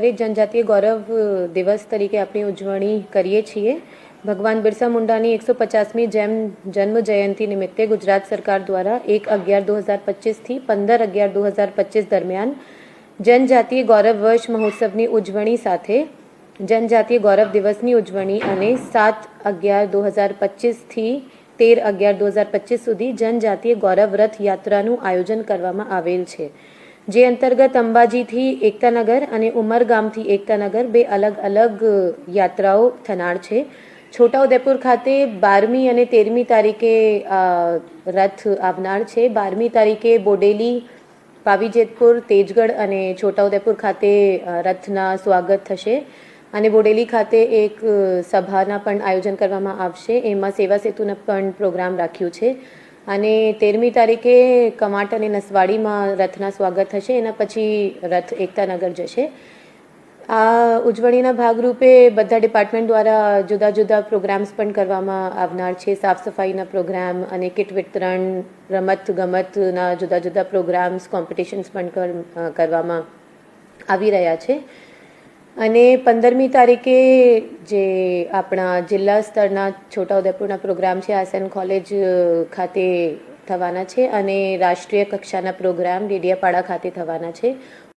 દરેક જનજાતીય ગૌરવ દિવસ તરીકે આપણે ઉજવણી કરીએ છીએ. ભગવાન બિરસા મુંડાની એકસો પચાસમી જેમ જન્મ જયંતિ નિમિત્તે ગુજરાત સરકાર દ્વારા એક અગિયાર દો હજાર પચીસથી પંદર અગિયાર દો હજાર પચીસ દરમિયાન જનજાતીય ગૌરવ વર્ષ મહોત્સવની ઉજવણી સાથે જનજાતીય ગૌરવ દિવસની ઉજવણી અને સાત અગિયાર દો હજાર પચીસથી તેર અગિયાર દો હજાર પચીસ સુધી જનજાતીય ગૌરવ રથ યાત્રાનું આયોજન કરવામાં આવેલ છે. જે અંતર્ગત અંબાજીથી એકતાનગર અને ઉમરગામથી એકતાનગર બે અલગ અલગ યાત્રાઓ થનાર છે. છોટાઉદેપુર ખાતે બારમી અને તેરમી તારીખે રથ આવનાર છે. બારમી તારીખે બોડેલી, પાવીજેતપુર, તેજગઢ અને છોટાઉદેપુર ખાતે રથના સ્વાગત થશે. અને બોડેલી ખાતે એક સભાના પણ આયોજન કરવામાં આવશે. એમાં સેવા સેતુના પણ પ્રોગ્રામ રાખ્યું છે. અને તેરમી તારીખે કમાટ અને નસવાડીમાં રથના સ્વાગત થશે એના પછી રથ એકતાનગર જશે. આ ઉજવણીના ભાગરૂપે બધા ડિપાર્ટમેન્ટ દ્વારા જુદા જુદા પ્રોગ્રામ્સ પણ કરવામાં આવનાર છે. સાફ સફાઈના પ્રોગ્રામ અને કિટ વિતરણ, રમત ગમતના જુદા જુદા પ્રોગ્રામ્સ, કોમ્પિટિશન્સ પણ કર- કરવામાં આવી રહ્યા છે. અને પંદરમી તારીખે જે આપણા જિલ્લા સ્તરના છોટાઉદેપુરના પ્રોગ્રામ છે આસન કોલેજ ખાતે થવાના છે અને રાષ્ટ્રીય કક્ષાના પ્રોગ્રામ ડેડિયાપાડા ખાતે થવાના છે.